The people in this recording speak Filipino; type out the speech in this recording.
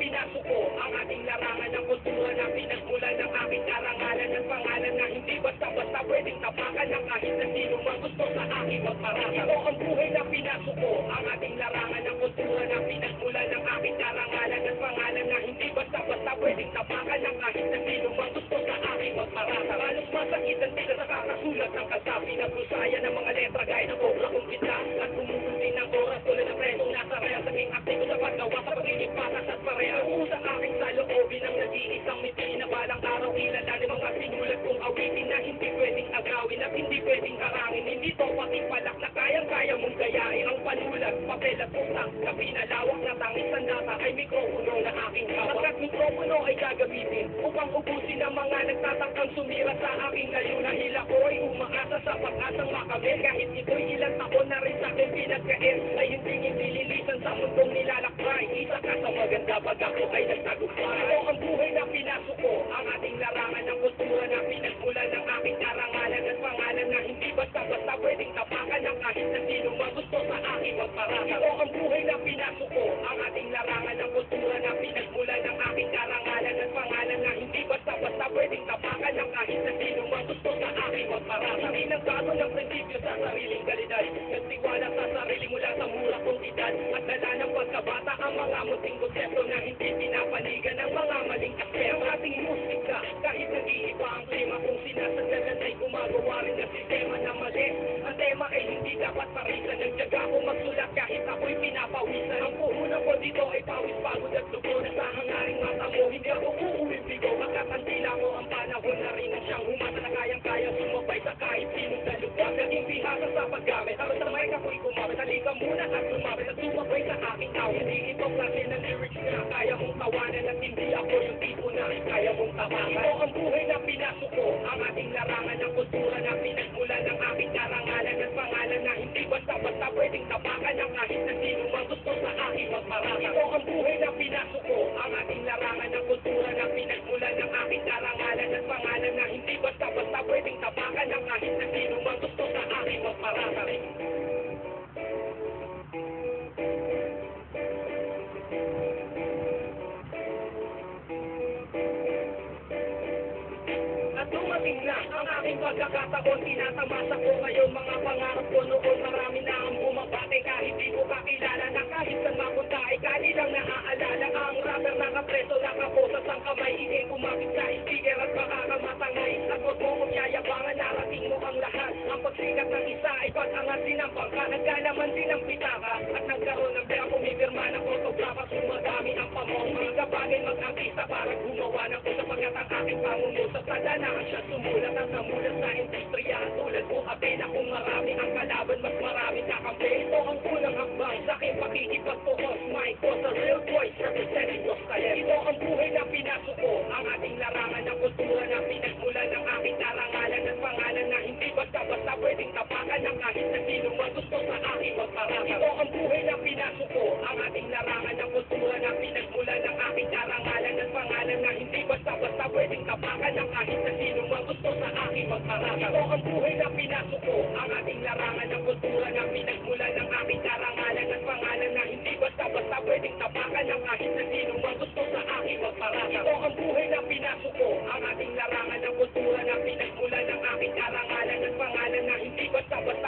pinasok ko. Ang ating larangan ng kultura na pinagmulan ng aking karangalan At pangalan na hindi basta-basta pwedeng tapakan ng kahit na sino man sa aking magparasa Ito ang buhay na pinasok ko. Ang ating larangan ng kultura na pinagmulan ng aking karangalan At pangalan na hindi basta-basta pwedeng tapakan ng kahit na sino man gusto sa aking magparasa. Halos masakit ang sila sa kakasulat ng kasapi na brusaya ng mga letra gaya ng obra kong kita. At bumubul din ng oras tulad ng presong nasa raya sa aking aktibo sa paggawa sa pagiging patas at pareha. Ang sa aking saloobin ang nag-iisang miti na balang araw kilalanin mga sinulat kong awitin na hindi pwedeng agawin at hindi pwedeng harangin. Hindi kayang-kaya mong gayahin Ang panulat, papel at utang na pinalawak na tangis ang data ay mikropono na aking hawak At mikropono ay gagamitin upang ubusin ang mga nagtatakang sumira sa aking layunan Hila ko ay umaasa sa pag-asang makamit. Kahit ito'y ilang taon na rin sa akin pinagkain Ay hindi hindi lilisan sa mundong nilalakbay. Isa ka sa maganda pag ako ay nagtagumpay pwedeng tapakan ng kahit na sino man gusto sa aking magparasa Ito ang buhay na pinasok ko Ang ating larangan ng kultura na pinagmulan ng aking karangalan At pangalan na hindi basta-basta pwedeng tapakan ng kahit na sino man gusto sa aking magparasa Hindi nagbago ng prinsipyo sa sariling kalidad Nagtiwala sa sarili mula sa mura kong edad. At dala ng pagkabata ang mga munting konsepto na hindi pinapanigan ng mga maling aspeto hindi dapat parisan Nagtyaga ko magsulat kahit ako'y pinapawisan. Ang puhunan ko dito ay pawis, pagod at lugo Na sa hangaring mata mo. Hindi ako uuwing bigo Magkakantila mo ang panahon na rin ang siyang humata Na kayang-kaya sumabay sa kahit sinong dalugwag Naging bihasa sa paggamit. Halos sa mic ako'y kumamit Halika muna at lumapit At sumabay sa aking tao. Hindi ito klase ng lyrics na kaya mong tawanan At hindi ako yung tipo na kaya mong tapakan Ito ang buhay na pinasok ko. Ang ating larangan ng kultura na pinagmulan ng aking pangalan na hindi basta-basta pwedeng tapakan ng kahit na sino man gusto sa aking magparasa Ito ang buhay na pinasok ko. Ang ating larangan ng kultura na pinagmulan ng aking karangalan At pangalan na hindi basta-basta pwedeng tapakan ng kahit na sino man gusto sa aking magparasa Na ang aking pagkakataon Tinatamasa ko ngayon mga pangarap ko noon Marami na ang bumabate kahit di ko kakilala Na kahit saan mapunta ay kanilang naaalala Ang rapper nakapreso nakaposas ang kamay Hindi kumapit sa speaker at baka ka matangay At huwag mo kong yayabangan narating mo ang lahat. Ang pagsikat ng isa ay pag-angat din ang pangka Nagkalaman din ang pitaka At nagkaroon ng pera pumirma ng autograph At sumadami ang pamong. Mga kabagay mag-artista para gumawa ng Pagkat ang aking pangungusap sa danaan siya Sumulat at namulat sa industriya Tulad ko abena kung marami ang kalaban Mas marami kakampi Ito ang unang hakbang sa aking pakikipagpuhos Mike ko sa real voice representing Los Calles Ito ang buhay na pinasok ko. Ang ating larangan ng kultura na pinagmulan ng aking karangalan At pangalan na hindi basta-basta pwedeng tapakan ng kahit na sino man gusto sa aking magparasa Ito ang buhay na pinasok ko Ang ating larangan ng kultura na pinagmulan ng aking karangalan pwedeng tapakan ng kahit na sino man gusto sa aking magparasa Ito ang buhay na pinasok ko Ang ating larangan ng kultura na pinagmulan ng aking karangalan At pangalan na hindi basta-basta pwedeng tapakan ng kahit na sino man gusto sa aking magparasa Ito ang buhay na pinasok ko Ang ating larangan ng kultura na pinagmulan ng aking karangalan At pangalan na hindi basta-basta